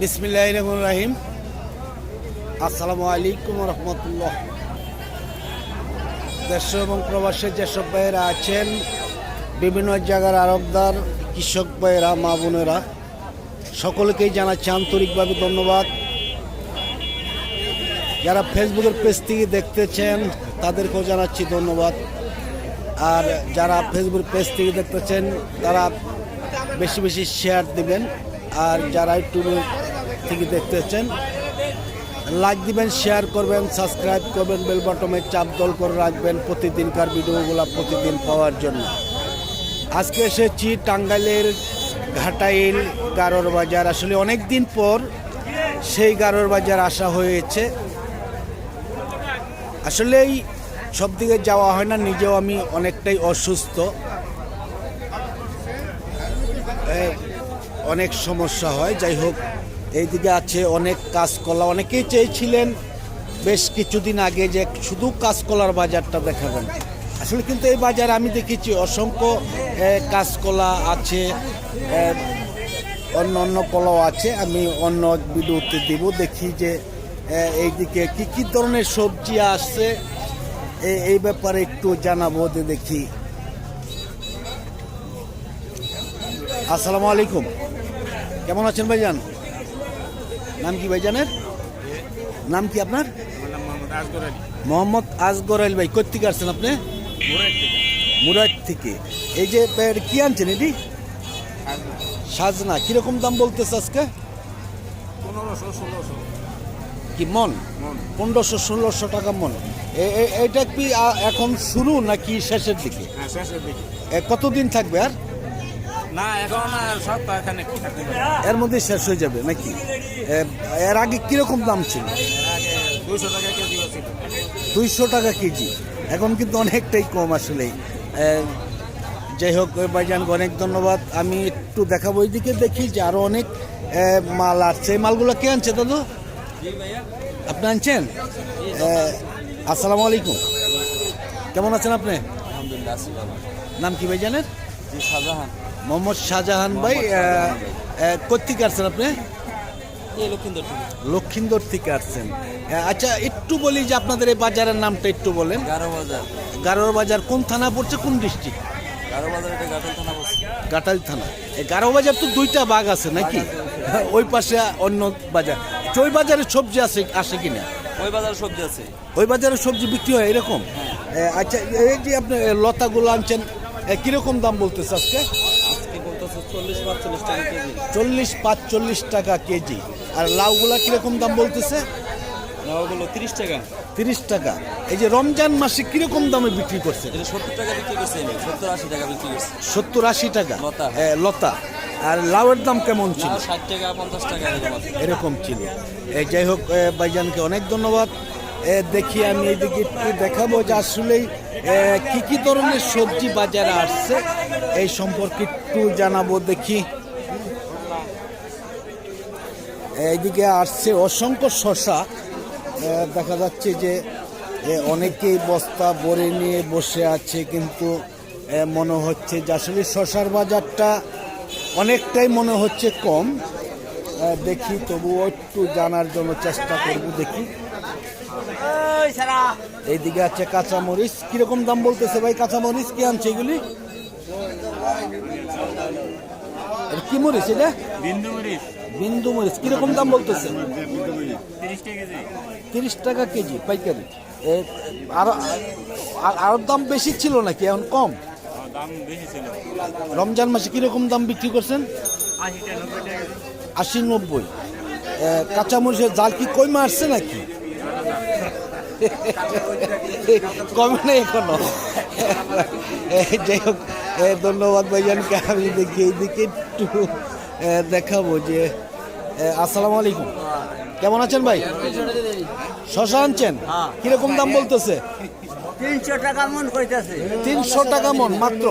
বিসমিল্লাহ রহমান রাহিম। আসসালামু আলাইকুম রহমতুল্লাহ। দেশ এবং প্রবাসে যেসব ভাইয়েরা আছেন, বিভিন্ন জায়গার আরবদার, কৃষক ভাইয়েরা, মা বোনেরা, সকলকেই জানাচ্ছি আন্তরিকভাবে ধন্যবাদ। যারা ফেসবুকের পেজ থেকে দেখতেছেন, তাদেরকেও জানাচ্ছি ধন্যবাদ। আর যারা ফেসবুক পেজ থেকে দেখতেছেন, তারা বেশি বেশি শেয়ার দিবেন। আর যারা ইউটিউব থেকে দেখতেছেন লাইক দিবেন শেয়ার করবেন সাবস্ক্রাইব করবেন বেল বটমে চাপ দল করে রাখবেন প্রতিদিনকার ভিডিওগুলো প্রতিদিন পাওয়ার জন্য। আজকে এসেছি টাঙ্গাইলের ঘাটাইল গারোর বাজার। আসলে অনেক দিন পর সেই গারোর বাজার আসা হয়েছে। আসলেই সব দিকে যাওয়া হয় না, নিজেও আমি অনেকটাই অসুস্থ। অনেক সমস্যা হয়, যাই হোক। এইদিকে আছে অনেক কাঁচকলা। অনেকেই চেয়েছিলেন বেশ কিছুদিন আগে যে শুধু কাঁচকলার বাজারটা দেখাবেন। আসলে কিন্তু এই বাজার আমি দেখেছি অসংখ্য কাঁচকলা আছে অন্য অন্য কলাও আছে। আমি অন্য ভিডিওতে দিব, দেখি যে এইদিকে কি কি ধরনের সবজি আসছে। এই ব্যাপারে একটু জানাব দেখি। আসসালামু আলাইকুম। কেমন আছেন ভাইজান? নাম কি ভাইজানের? নাম কি আপনার? মোহাম্মদ আজগর আলী। ভাই কোথেকে আসছেন আপনি? মুরাদ থেকে। এই যে কি আনছেন এটি? সাজনা। কীরকম দাম বলতেছে আজকে? কি মন? পনেরোশো ষোলোশো টাকা মন। এটা কি এখন শুরু নাকি শেষের দিকে? হ্যাঁ কতদিন থাকবে আর? না এখন এর মধ্যে শেষ হয়ে যাবে নাকি? এর আগে কীরকম দাম ছিল? দুইশো টাকা কেজি দুইশো টাকা কেজি। এখন কিন্তু অনেকটাই কম আসলে। যাই হোক ভাইজানকে অনেক ধন্যবাদ। আমি একটু দেখাবো ওইদিকে দেখি যে আরও অনেক মাল আসছে। এই মালগুলো কে আনছে দাদু? আপনি আনছেন? আসসালামু আলাইকুম। কেমন আছেন আপনি? নাম কি ভাইজানের? শাহজাহান। মোহাম্মদ শাহজাহান ভাই কোথেকে আসছেন আপনি? এই লক্ষিন্দর থেকে। লক্ষিন্দর থেকে আসছেন। আচ্ছা একটু বলি যে আপনাদের এই বাজারের নামটা একটু বলেন। গারো বাজার। গারোর বাজার কোন থানা পড়ছে কোন ডিস্ট্রিক্ট? গারো বাজার এটা গাটল থানা গাটাল থানা। এই গারো বাজার তো দুইটা বাঘ আছে নাকি? ওই পাশে অন্য বাজার। আচ্ছা, ওই বাজারে সবজি আছে আসে কিনা? ওই বাজার সবজি আছে। ওই বাজারে সবজি বিক্রি হয় এরকম? আচ্ছা এই যে আপনি লতাগুলো আনছেন কীরকম দাম বলতেছে আজকে? চল্লিশ পাঁচচল্লিশ টাকা কেজি। চল্লিশ টাকা কেজি। আর লাউগুলা কীরকম দাম বলতেছে? ওগুলো তিরিশ টাকা। তিরিশ টাকা। এই যে রমজান মাসে কীরকম দামে বিক্রি করছে? সত্তর টাকা বিক্রি করছে সত্তর আশি টাকা বিক্রি করছে। সত্তর আশি টাকা? লতা। আর লাউয়ের দাম কেমন ছিল? ষাট টাকা পঞ্চাশ টাকা এরকম ছিল। এই যাই হোক ভাইজানকে অনেক ধন্যবাদ। দেখি আমি এইদিকে দেখাবো যে আসলেই কি কি ধরনের সবজি বাজারে আসছে। এই সম্পর্কে একটু জানাব দেখি। এইদিকে আসছে অসংখ্য শশা। দেখা যাচ্ছে যে অনেকেই বস্তা ভরে নিয়ে বসে আছে কিন্তু মনে হচ্ছে যে আসলে শশার বাজারটা অনেকটাই মনে হচ্ছে কম। দেখি তবুও একটু জানার জন্য চেষ্টা করব দেখি। এইদিকে আছে কাঁচামরিচ। কীরকম দাম বলতেছে ভাই? কাঁচামরিচ কি আনছে এগুলি? কি মরিচ এটা? বিন্দু মরিচ। বিন্দু মরিচ। কীরকম দাম বলতেছে? তিরিশ টাকা কেজি। পাইকারি। আর- আরও দাম বেশি ছিল নাকি? এখন কম? ছিল। রমজান মাসে কীরকম দাম বিক্রি করছেন? আশি নব্বই কাঁচামরিচের জাল কি কই আসছে নাকি? কমে নেই এখনও। যাই হোক ধন্যবাদ ভাইজানকে। আমি দেখি এইদিকে একটু দেখাবো যে আসসালামু আলাইকুম। কেমন আছেন ভাই? শশা আনছেন কীরকম দাম বলতেছে? তিনশো টাকা মন কইতেছে। তিনশো টাকা মন মাত্র?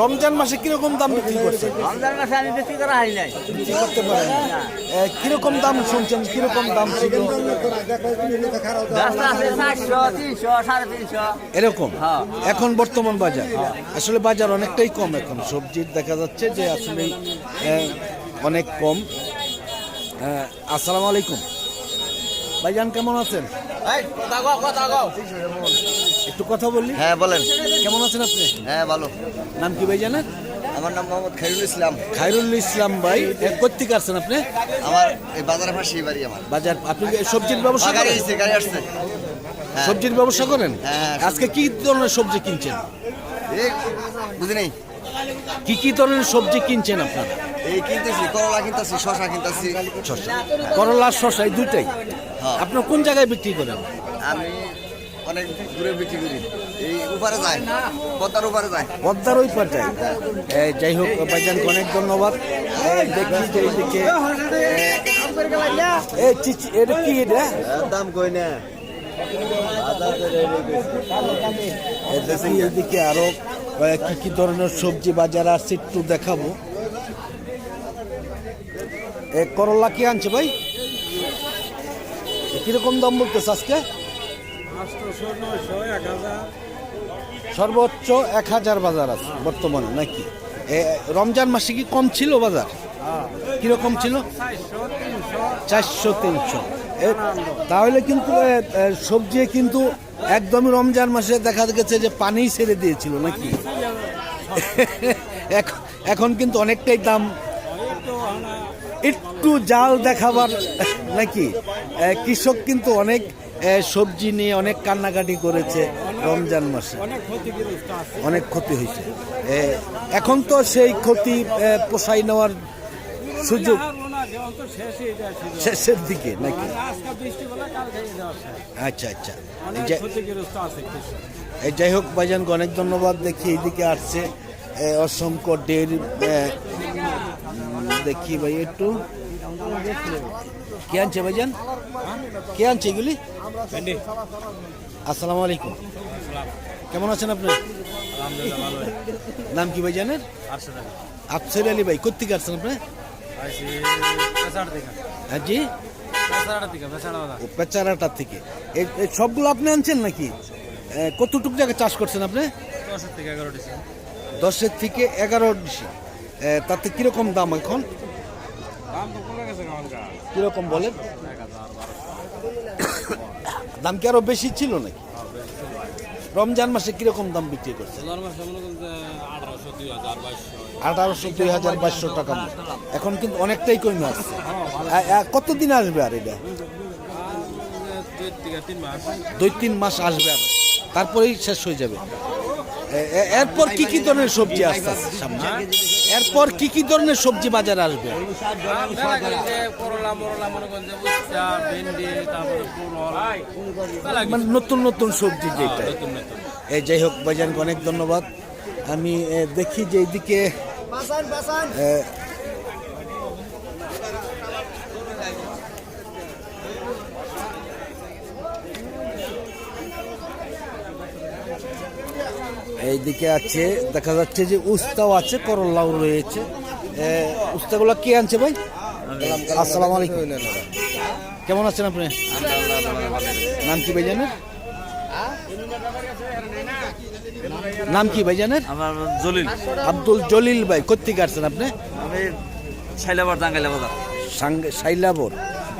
রমজান মাসে কীরকম দাম বিক্রি করছে? রমজান মাসে আমি বিক্রি করা হয় নাই। বিক্রি করতে পারেন কীরকম দাম শুনছেন? কীরকম দাম ছিল? এরকম? হ্যাঁ। এখন বর্তমান বাজার? আসলে বাজার অনেকটাই কম এখন। সবজির দেখা যাচ্ছে যে আসলে অনেক কম। হ্যাঁ, আসসালামু আলাইকুম। ভাইজান কেমন আছেন? একটু কথা বললি? হ্যাঁ বলেন। কেমন আছেন আপনি? হ্যাঁ ভালো। নাম কি ভাইজানের আমার নাম মোহাম্মদ খাইরুল ইসলাম। খাইরুল ইসলাম ভাই কোথেকে আসছেন আপনি? আমার এই বাজারের পাশে বাড়ি আমার। বাজার আপনি কি সবজির ব্যবসা গাড়ি করেন? গাড়ি আসছে। হ্যাঁ। সবজির ব্যবসা করেন? হ্যাঁ, আজকে কি ধরনের সবজি কিনছেন? এই বুঝি নেই কি কি ধরনের সবজি কিনছেন আপনারা? এই কিনতেছি করলা কিনতেছি শশা কিনতেছি। শসা। করলা শসা এই দুইটাই? হ্যাঁ। আপনার কোন জায়গায় বিক্রি করেন? আমি অনেক দূরে বিক্রি করি। এই উপরে যায় পদ্মার উপরে যায় পদ্মার ওই পার যাই? যাই হোক ভাইজানকে অনেক ধন্যবাদ। দেখি যে এইদিকে এই এটা কি এটা? দাম কই না? এইদিকে আরও কি কি ধরনের সবজি বাজার আছে একটু দেখাবো। করলা কি আনছে ভাই? কীরকম দাম বলতেছে আজকে? সর্বোচ্চ এক হাজার বাজার আছে বর্তমানে, নাকি? রমজান মাসে কি কম ছিল বাজার? কীরকম ছিল? চারশো তিনশো। তাহলে কিন্তু সবজি কিন্তু একদমই রমজান মাসে দেখা গেছে যে পানি ছেড়ে দিয়েছিল, নাকি? এখন কিন্তু অনেকটাই দাম। একটু জাল দেখাবার নাকি? কৃষক কিন্তু অনেক সবজি নিয়ে অনেক কান্নাকাটি করেছে রমজান মাসে। অনেক ক্ষতি হয়েছে। এখন তো সেই ক্ষতি পোষাই নেওয়ার সুযোগ শেষের দিকে নাকি? আচ্ছা আচ্ছা। যাই হোক ভাইজানকে অনেক ধন্যবাদ। দেখি এইদিকে আসছে অসংখ্য ডের দেখি ভাই একটু। কে আনছে ভাইজান? কে আনছে এগুলি? আসসালামু আলাইকুম। কেমন আছেন আপনি? নাম কি ভাই জানেন আফসর আলী ভাই কোথেকে আসছেন আপনি? হ্যাঁ জি। পেচারাটার থেকে এই সবগুলো আপনি আনছেন নাকি? কতটুকু জায়গায় চাষ করছেন আপনি? দশের থেকে এগারো ডিসি। এ, তাতে কীরকম দাম এখন? কীরকম বলেন? দাম কি আরও বেশি ছিল নাকি? রমজান মাসে কীরকম দাম বিক্রি করছে? আঠারোশো, দুই হাজার, বাইশশো টাকা এখন কিন্তু অনেকটাই কমে আসছে। কতদিন আসবে আর এটা? দুই তিন মাস আসবে আর। তারপরেই শেষ হয়ে যাবে। এরপর কি কি ধরনের সবজি আসছে? সামনে এরপর কি কি ধরনের সবজি বাজারে আসবে? মনে নতুন নতুন সবজি যেটা। এই যাই হোক, ভাইজানকে অনেক ধন্যবাদ। আমি দেখি যে এইদিকে এইদিকে আছে দেখা যাচ্ছে যে উস্তাও আছে করলাও রয়েছে। উস্তাগুলো কে আনছে ভাই? আসসালামু আলাইকুম। কেমন আছেন আপনি? নাম কি ভাই জানেন? নাম কি ভাই জানেন? আমার জলিল। আব্দুল জলিল ভাই কোথেকে আসছেন আপনি? আমি শাইলাবার দাঙ্গাইলা বাজার।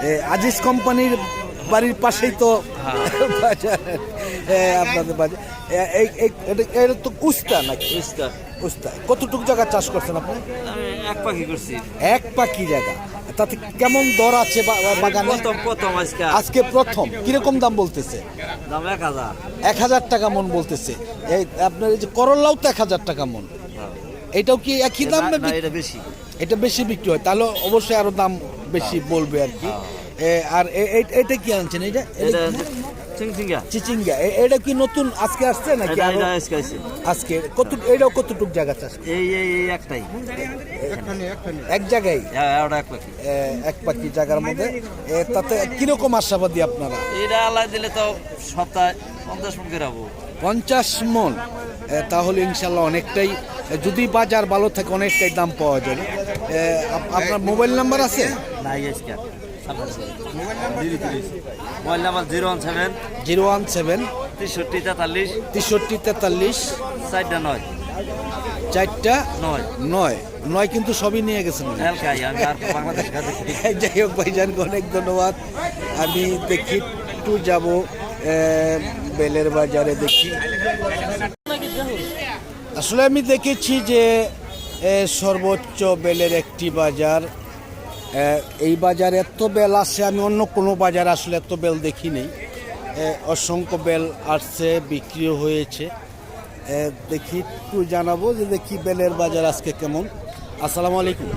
এ, আজিজ কোম্পানির বাড়ির পাশেই তো এ, আপনাদের এই এটা- এটা তো উস্তা নাকি? উস্তা। কতটুকু জায়গা চাষ করছেন আপনি? এক পাখি করছি। এক পাখি জায়গা। তাতে কেমন দর আছে বাগানে? প্রথম প্রথম আজকে। আজকে প্রথম। কীরকম দাম বলতেছে? দাম এক হাজার। এক হাজার টাকা মন বলতেছে। এই আপনার এই যে করল্লাও তো এক হাজার টাকা মন। এটাও কি একই দাম না এটা বেশি। এটা বেশি বিক্রি হয়। তাহলে অবশ্যই আরও দাম বেশি বলবে আর কি। এ, আর এটা কি আনছেন? এটা এটা চিংচিঙ্গা। চিচিঙ্গা। এ- এটা কি নতুন আজকে আসছে নাকি আজকে কত এটাও কতটুক জায়গা চাষ? এই এই এই একটাই। এক জায়গায়? হ্যাঁ এক পাখি। জায়গার মধ্যে। তাতে কীরকম আশাবাদী আপনারা? এটা দিলে তো সপ্তাহে পঞ্চাশ মন পঞ্চাশ মন? তাহলে ইনশাল্লাহ অনেকটাই যদি বাজার ভালো থাকে অনেকটাই দাম পাওয়া যাবে। আপনার মোবাইল নাম্বার আছে? Mobile number zero one seven zero one seven তেষট্টি তেতাল্লিশ তেষট্টি তেতাল্লিশ চারটা নয়। চারটা নয়। নয়। নয় কিন্তু সবই নিয়ে গেছেন খাতে যাই হোক ভাইজানকে অনেক ধন্যবাদ। আমি দেখি একটু যাব বেলের বাজারে দেখি। আসলে আমি দেখেছি যে সর্বোচ্চ বেলের একটি বাজার এই বাজারে এত বেল আসে আমি অন্য কোনো বাজার আসলে এত বেল দেখিনি অসংখ্য বেল আসছে, বিক্রিও হয়েছে। দেখি একটু জানাব যে দেখি বেলের বাজার আজকে কেমন। আসসালামু আলাইকুম।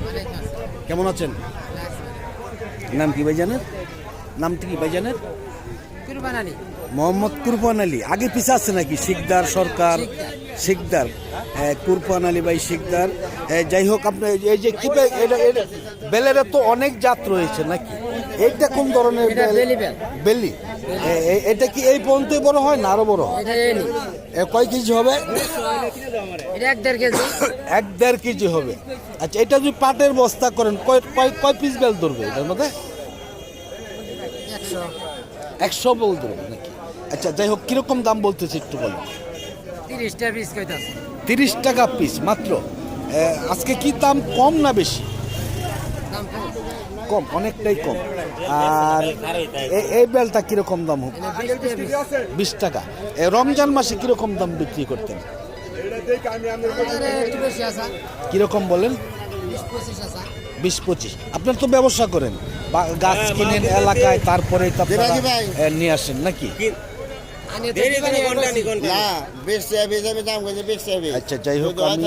কেমন আছেন? নাম কি ভাইজানের? নামটি কি ভাইজানের? মোহাম্মদ কুরবান আলী। আগে পিছে আছে নাকি? শিকদার সরকার শিকদার। এ, কুরবান আলী ভাই শিকদার। এ, যাই হোক আপনি এই যে কি এটা- বেলের তো অনেক জাত রয়েছে নাকি? এইটা কোন ধরনের বেলি? এটা কি এই পর্যন্তই বড় হয় না আরও বড় হয়? কয় কেজি হবে? এক দেড় কেজি। এক দেড় কেজি হবে। আচ্ছা এটা যদি পাটের বস্তা করেন কয় কয় পিস বেল ধরবে এটার মধ্যে? একশো। একশো বল ধরবে আচ্ছা যাই হোক কীরকম দাম বলতেছে একটু বলেন তিরিশটা পিস কইতাছে। তিরিশ টাকা পিস মাত্র। আজকে কি দাম কম না বেশি? কম। অনেকটাই কম। আর এ- এই বেলটা কীরকম দাম হোক? বিশ টাকা রমজান মাসে কীরকম দাম বিক্রি করতেন? কীরকম বলেন? বিশ পঁচিশ আপনার তো ব্যবসা করেন। গাছ কিনেন এলাকায় তারপরে নিয়ে আসেন নাকি? আচ্ছা যাই হোক আমি।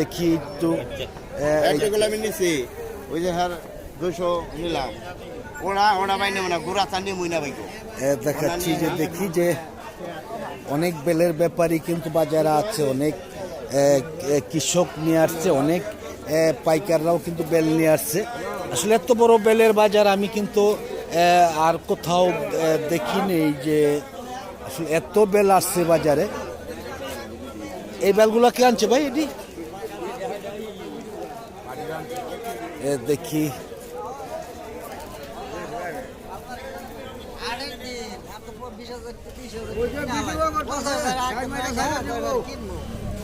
দেখি একটু নিছি। ওই যে হ্যার দুশো নিলাম। ওরা ওরা বাইনে মানে গুড়া চান্দি মুইনা বাইকো দেখাচ্ছি যে দেখি যে অনেক বেলের ব্যাপারী কিন্তু বাজারে আছে অনেক কৃষক নিয়ে আসছে অনেক পাইকাররাও কিন্তু বেল নিয়ে আসছে। আসলে এত বড় বেলের বাজার আমি কিন্তু আর কোথাও দেখিনি যে আসলে এত বেল আসছে বাজারে। এই বেলগুলো কে আনছে ভাই এটি? এ, দেখি।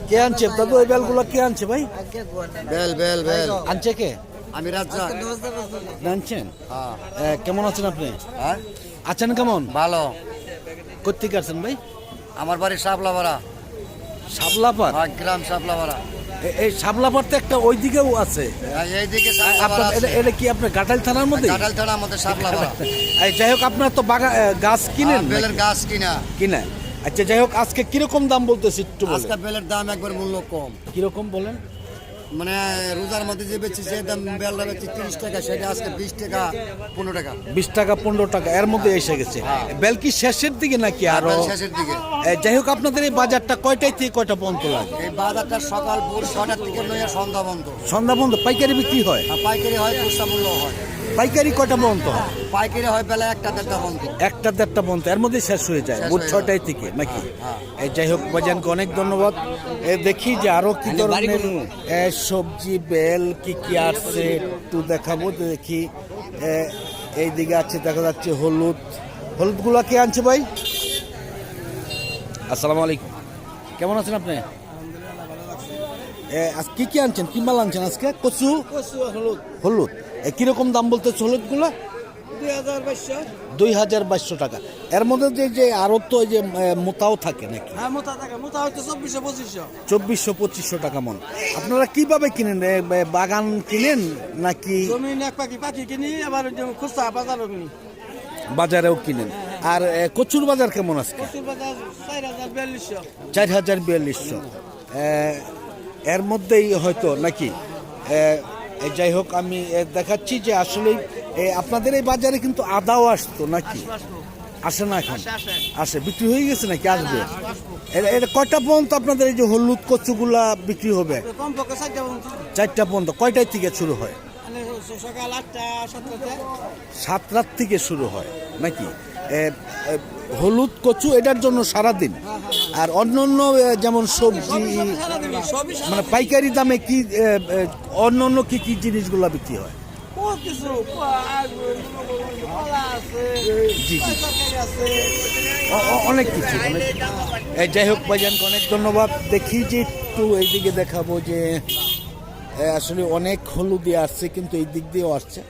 কে আনছে? দাদু এই বেলগুলো কে আনছে ভাই? বেল বেল বেল। আনছে কে? আমি রাজ্জাক। আনছেন? কেমন আছেন আপনি আছেন কেমন? ভালো। কোথেকে আছেন ভাই? আমার বাড়ি সাবলাপাড়া সাবলাপার গ্রাম সাবলাপাড়া এ- এই সাবলাপার তো একটা ওই দিকেও আছে এইদিকে আপনার এটা- এটা কি আপনার গাটাল থানার মধ্যে? কাঁঠাল ছাড়া আমাদের সাবলাপাড়া এই যাই হোক আপনার তো বাগা এ, গাছ কিনেন বেলের নাকি? গাছ কিনা। কিনা। আচ্ছা যাই হোক আজকে কীরকম দাম বলতেছি একটু বলেন। আজকে বেলের দাম একবার মূল্য কম। কীরকম বলেন? মানে রোজার মধ্যে যে বেচি সে দাম বেলটা বেচি তিরিশ টাকা সেটা আজকে বিশ টাকা পনেরো টাকা। বিশ টাকা পনেরো টাকা এর মধ্যে এসে গেছে। বেল কি শেষের দিকে নাকি আরও? শেষের দিকে। যাই হোক আপনাদের এই বাজারটা কয়টায় থেকে কয়টা পর্যন্ত লাগে? এই বাজারটা সকাল ভোর ছটার থেকে নয় সন্ধ্যা বন্ধ সন্ধ্যা বন্ধ পাইকারি বিক্রি হয়? আর পাইকারি হয় পোস্তা মূল্য হয়। পাইকারি কটা পর্যন্ত? পাইকারি হয় বেলা একটা দেড়টা বন্ধ একটা দেড়টা পর্যন্ত এর মধ্যে শেষ হয়ে যায় হয়ে ছয়টায় থেকে নাকি? হ্যাঁ। এই যাই হোক বাজানকে অনেক ধন্যবাদ। দেখি যে আরও কি ধরনের সবজি বেল কি কি আসছে একটু দেখাবো দেখি এই দিকে আছে দেখা যাচ্ছে হলুদ। হলুদগুলো কে আনছে ভাই? আসসালামু আলাইকুম। কেমন আছেন আপনি? কি কি আনছেন? কি মাল আনছেন আজকে? কচু? হলুদ। হলুদ। কীরকম দাম বলতে হলুদগুলো? দুই হাজার বাইশশো। টাকা। এর মধ্যে যে যে আরও তো যে মোতাও থাকে নাকি? হ্যাঁ মোটা থাকে। মোটা হয়তো চব্বিশশো পঁচিশশো। চব্বিশশো পঁচিশশো টাকা মন। আপনারা কীভাবে কিনেন? বাগান কিনেন নাকি? জমিন এক পাখি পাখি কিনি আবার খুচরা বাজারও কিনি। বাজারেও কিনেন। আর এ, কচুর বাজার কেমন আজকে? প্রচুর বাজার চার হাজার বিয়াল্লিশশো। চার হাজার বিয়াল্লিশশো। এর মধ্যেই হয়তো নাকি? যাই হোক আমি দেখাচ্ছি যে আসলে আপনাদের এই বাজারে কিন্তু আদাও আসতো নাকি? আসে না এখন? আসে বিক্রি হয়ে গেছে নাকি? আসবে? এটা- কয়টা পর্যন্ত আপনাদের এই যে হলুদ কচুগুলা বিক্রি হবে? চারটা পর্যন্ত। কয়টায় থেকে শুরু হয়? সকাল আটটা সাতটার থেকে শুরু হয় নাকি? হলুদ কচু এটার জন্য সারাদিন? আর অন্য অন্য যেমন সবজি মানে পাইকারি দামে কি অন্য অন্য কি কি জিনিসগুলো বিক্রি হয়? জি অনেক কিছু যাই হোক ভাইজানকে অনেক ধন্যবাদ। দেখি যে একটু এইদিকে দেখাবো যে আসলে অনেক হলুদি আসছে কিন্তু এই দিক দিয়েও আসছে।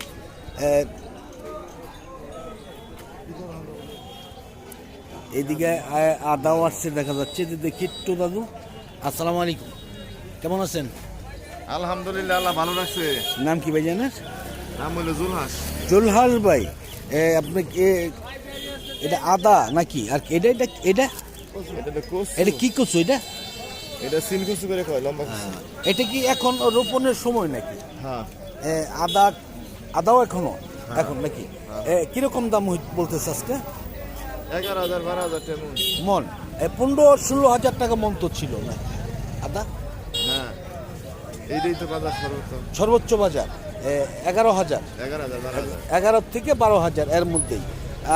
এইদিকে আদাও আসছে দেখা যাচ্ছে। যে দেখি একটু দাদু। আসসালামু আলাইকুম। কেমন আছেন? আলহামদুলিল্লাহ আল্লাহ ভালো লাগছে নাম কি ভাইজানের নাম হলো জুলহাস। জুলহাস ভাই আপনি এটা আদা নাকি? আর এটা এটা এটা? এটা এটা কি করছ এটা? এটা সিল কুচু করে কয় লম্বা এটা কি এখন রোপণের সময় নাকি? হ্যাঁ। আদা আদাও এখনও? এখন নাকি? কীরকম দাম বলতেছে আজকে? এগারো হাজার বারো হাজার মন। পনেরো ষোলো হাজার টাকা মন তো ছিল না? আদা? না এইটাই তো বাজার সর্বোচ্চ। সর্বোচ্চ বাজার। এগারো হাজার। এগারো থেকে বারো হাজার এর মধ্যেই।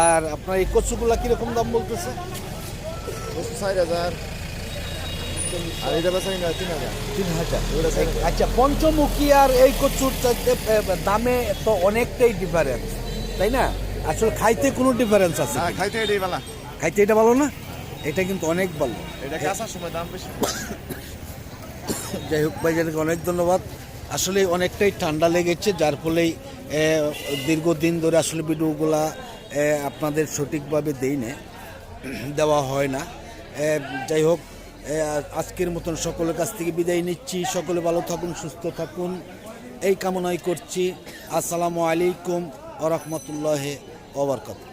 আর আপনার এই কচুগুলা কীরকম দাম বলতেছে? চার হাজার। আর এটা বেচা কিনা তিন হাজার। তিন হাজার। আচ্ছা পঞ্চমুখী আর এই কচুর দামে তো অনেকটাই ডিফারেন্স তাই না? আসলে খাইতে কোনো ডিফারেন্স আছে? হ্যাঁ খাইতে এটাই বালা খাইতে এটা ভালো না? এটা কিন্তু অনেক ভালো। এটা কাঁচার সময় দাম বেশি। যাই হোক ভাইজানকে অনেক ধন্যবাদ। আসলে অনেকটাই ঠান্ডা লেগেছে যার ফলেই দীর্ঘদিন ধরে আসলে ভিডিওগুলা আপনাদের সঠিকভাবে দেই না দেওয়া হয় না। যাই হোক আজকের মতন সকলের কাছ থেকে বিদায় নিচ্ছি। সকলে ভালো থাকুন, সুস্থ থাকুন। এই কামনাই করছি। আসসালামু আলাইকুম ওরহমতুল্লাহ রহমতুল্লাহ ওবরকাত